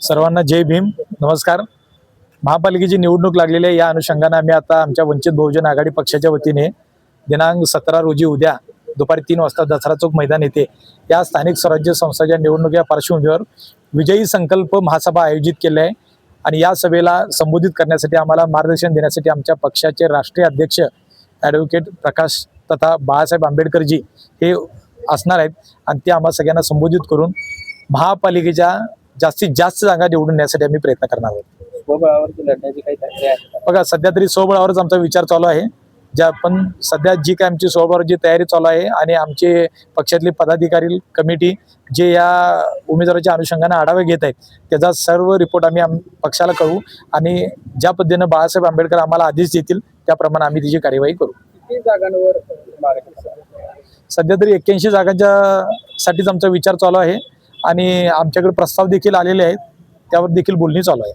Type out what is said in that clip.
सर्वांना जय भीम. नमस्कार. महापालिकेची निवडणूक लागलेली आहे. या अनुषंगाने आम्ही आता आमच्या वंचित बहुजन आघाडी पक्षाच्या वतीने दिनांक सतरा रोजी उद्या दुपारी तीन वाजता दसरा चौक मैदान येथे या स्थानिक स्वराज्य संस्थाच्या निवडणुकीच्या पार्श्वभूमीवर विजयी संकल्प महासभा आयोजित केली आहे. आणि या सभेला संबोधित करण्यासाठी आम्हाला मार्गदर्शन देण्यासाठी आमच्या पक्षाचे राष्ट्रीय अध्यक्ष ॲडव्होकेट प्रकाश तथा बाळासाहेब आंबेडकरजी हे असणार आहेत. आणि ते आम्हा सगळ्यांना संबोधित करून महापालिकेच्या जास्तीत जास्त जागा निवडून नेण्यासाठी आम्ही प्रयत्न करणार आहोत स्वबळावरती लढण्याची काही तयारी आहे का? बघा सध्या तरी स्वबळावरच आमचा विचार चालू आहे ज्या पण सध्या जी काय आमची स्वबळावरची तयारी चालू आहे आणि आमचे पक्षातले पदाधिकारी कमिटी जे या उमेदवाराच्या अनुषंगाने आढावा घेत आहेत त्याचा सर्व रिपोर्ट आम्ही आम पक्षाला कळवू आणि ज्या पद्धतीनं बाळासाहेब आंबेडकर आम्हाला आदेश देतील त्याप्रमाणे आम्ही त्याची कार्यवाही करू किती जागांवर? सध्या तरी एक्क्याऐंशी जागांच्या साठीच आमचा विचार चालू आहे आणि आमच्याकडे प्रस्ताव देखील आलेले आहेत. त्यावर देखील बोलणी चालू आहे.